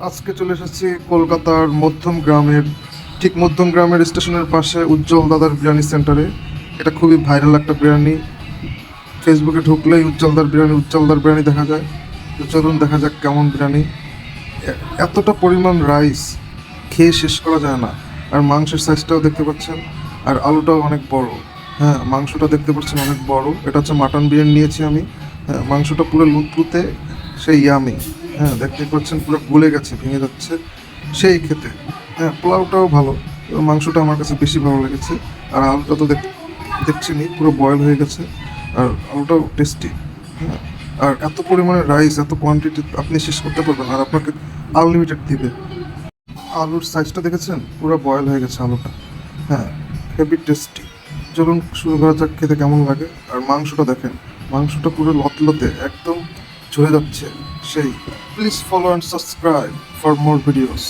আজকে চলে এসেছি কলকাতার মধ্যম গ্রামের, ঠিক মধ্যম গ্রামের স্টেশনের পাশে উজ্জ্বল দাদার বিরিয়ানি সেন্টারে এটা খুবই ভাইরাল একটা বিরিয়ানি। ফেসবুকে ঢুকলেই উজ্জ্বলদার বিরিয়ানি উজ্জ্বলদার বিরিয়ানি দেখা যায়। তো চলুন দেখা যাক কেমন বিরিয়ানি। এতটা পরিমাণ রাইস খেয়ে শেষ করা যায় না। আর মাংসের সাইজটাও দেখতে পাচ্ছেন। আর আলুটাও অনেক বড়। হ্যাঁ মাংসটা দেখতে পাচ্ছেন অনেক বড়। এটা হচ্ছে মাটন বিরিয়ানি নিয়েছি আমি। হ্যাঁ মাংসটা পুরো লুতলুতে সেই ইয়ামি হ্যাঁ দেখতে পাচ্ছেন, পুরো গলে গেছে, ভেঙে যাচ্ছে সেই খেতে হ্যাঁ পোলাওটাও ভালো মাংসটা আমার কাছে বেশি ভালো লেগেছে। আর আলুটা তো দেখ দেখছেনই পুরো বয়েল হয়ে গেছে, আর আলুটাও টেস্টি হ্যাঁ। আর এত পরিমাণে রাইস এত কোয়ান্টিটি আপনি শেষ করতে পারবেন আর আপনাকে আনলিমিটেড দিবে। আলুর সাইজটা দেখেছেন? পুরো বয়েল হয়ে গেছে আলুটা হ্যাঁ হেভি টেস্টি চলুন, শুরু করা যাক, খেতে কেমন লাগে। আর মাংসটা দেখেন, মাংসটা পুরো লতলতে, একদম ঝরে যাচ্ছে। সেই please follow and subscribe for more videos